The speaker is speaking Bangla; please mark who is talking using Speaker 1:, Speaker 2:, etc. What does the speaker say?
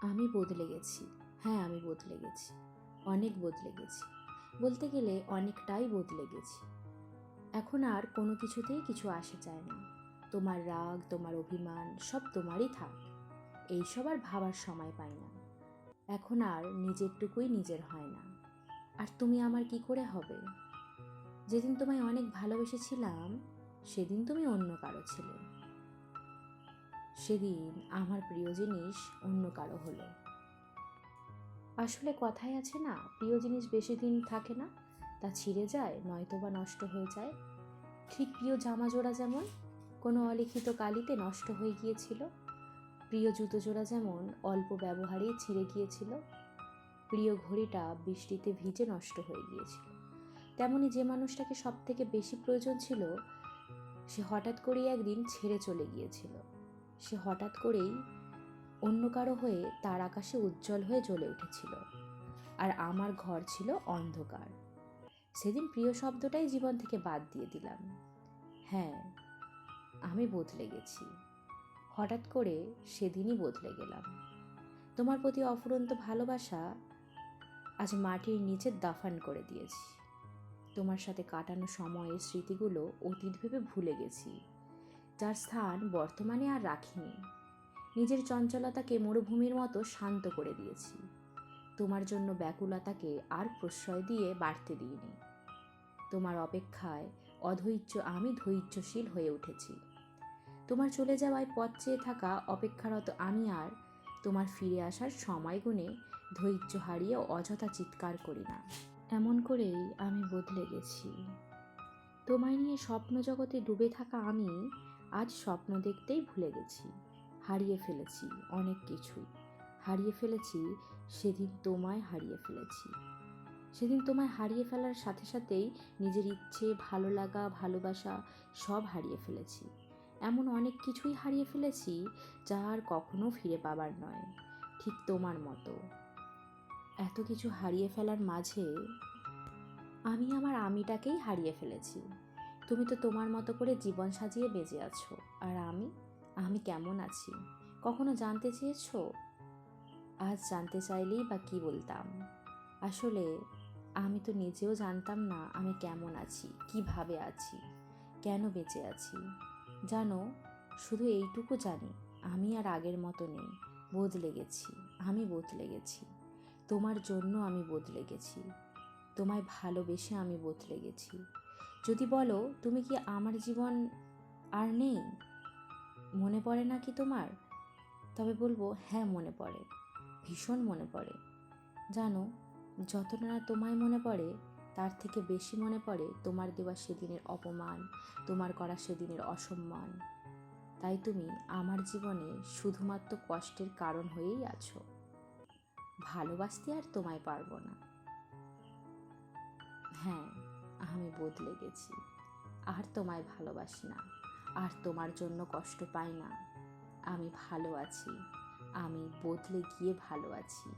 Speaker 1: আমি বদলে গেছি। হ্যাঁ আমি বদলে গেছি। অনেক বদলে গেছি। বলতে গেলে অনেকটাই বদলে গেছি। এখন আর কোনো কিছুতেই কিছু আসে যায় না। তোমার রাগ, তোমার অভিমান, সব তোমারই থাক। এইসব আর ভাবার সময় পাই না। এখন আর নিজেরটুকুই নিজের হয় না। আর তুমি আমার কি করে হবে? যেদিন তোমায় অনেক ভালোবেসেছিলাম, সেদিন তুমি অন্য কারও ছিলে। সেদিন আমার প্রিয় জিনিস অন্য কারও হলো। আসলে কথাই আছে না, প্রিয় জিনিস বেশি দিন থাকে না, তা ছিঁড়ে যায় নয়তো বা নষ্ট হয়ে যায়। ঠিক প্রিয় জামা জোড়া যেমন, কোনো অলিখিত কালিতে নষ্ট হয়ে গিয়েছিল। প্রিয় জুতো জোড়া যেমন, অল্প ব্যবহারেই ছিঁড়ে গিয়েছিল। প্রিয় ঘড়িটা বৃষ্টিতে ভিজে নষ্ট হয়ে গিয়েছিল। তেমনি যে মানুষটাকে সব থেকে বেশি প্রয়োজন ছিল, সে হঠাৎ করেই একদিন ছেড়ে চলে গিয়েছিল। সে হঠাৎ করেই অন্য কারও হয়ে তার আকাশে উজ্জ্বল হয়ে জ্বলে উঠেছিল। আর আমার ঘর ছিল অন্ধকার। সেদিন প্রিয় শব্দটাই জীবন থেকে বাদ দিয়ে দিলাম। হ্যাঁ আমি বদলে গেছি। হঠাৎ করে সেদিনই বদলে গেলাম। তোমার প্রতি অফুরন্ত ভালোবাসা আজ মাটির নিচে দাফান করে দিয়েছি। তোমার সাথে কাটানো সময়ের স্মৃতিগুলো অতীত ভেবে ভুলে গেছি। যার স্থান বর্তমানে আর রাখিনি। নিজের চঞ্চলতাকে মরুভূমির মতো শান্ত করে দিয়েছি। তোমার জন্য ব্যাকুলতাকে আর প্রশ্রয় দিয়ে বাড়তে দিইনি। তোমার অপেক্ষায় অধৈর্য আমি ধৈর্যশীল হয়ে উঠেছি। তোমার চলে যাওয়ায় পথ চেয়ে থাকা অপেক্ষারত আমি আর তোমার ফিরে আসার সময় গুণে ধৈর্য হারিয়ে অযথা চিৎকার করি না। এমন করেই আমি বদলে গেছি। তোমায় নিয়ে স্বপ্ন জগতে ডুবে থাকা আমি আজ স্বপ্ন দেখতেই ভুলে গেছি। হারিয়ে ফেলেছি অনেক কিছুই। হারিয়ে ফেলেছি, সেদিন তোমায় হারিয়ে ফেলেছি। সেদিন তোমায় হারিয়ে ফেলার সাথে সাথেই নিজের ইচ্ছে, ভালো লাগা, ভালোবাসা সব হারিয়ে ফেলেছি। এমন অনেক কিছুই হারিয়ে ফেলেছি যা আর কখনো ফিরে পাবার নয়। ঠিক তোমার মতো। এত কিছু হারিয়ে ফেলার মাঝে আমি আমার আমিটাকেই হারিয়ে ফেলেছি। তুমি তো তোমার মতো করে জীবন সাজিয়ে বেঁচে আছো। আর আমি? আমি কেমন আছি? কখনো জানতে চেয়েছো? আজ জানতে চাইলেই বা কি বলতাম? আসলে, আমি তো নিজেও জানতাম না আমি কেমন আছি, কীভাবে আছি, কেন বেঁচে আছি। জানো, শুধু এইটুকু জানি, আমি আর আগের মতো নেই, বদলে গেছি, আমি বদলে গেছি। তোমার জন্য আমি বদলে গেছি, তোমায় ভালোবেসে আমি বদলে গেছি। যদি বলো, তুমি কি আমার জীবন আর নেই? মনে পড়ে না কি তোমার? তবে বলব হ্যাঁ মনে পড়ে। ভীষণ মনে পড়ে। জানো, যতটা না তোমায় মনে পড়ে, তার থেকে বেশি মনে পড়ে তোমার দেওয়া সেদিনের অপমান, তোমার করা সেদিনের অসম্মান। তাই তুমি আমার জীবনে শুধুমাত্র কষ্টের কারণ হয়েই আছো। ভালোবাসতে আর তোমায় পারব না। হ্যাঁ। বদলে গেছি আর তোমায় ভালোবাসি না, আর তোমার জন্য কষ্ট পাই না। আমি ভালো আছি, আমি বদলে গিয়ে ভালো আছি।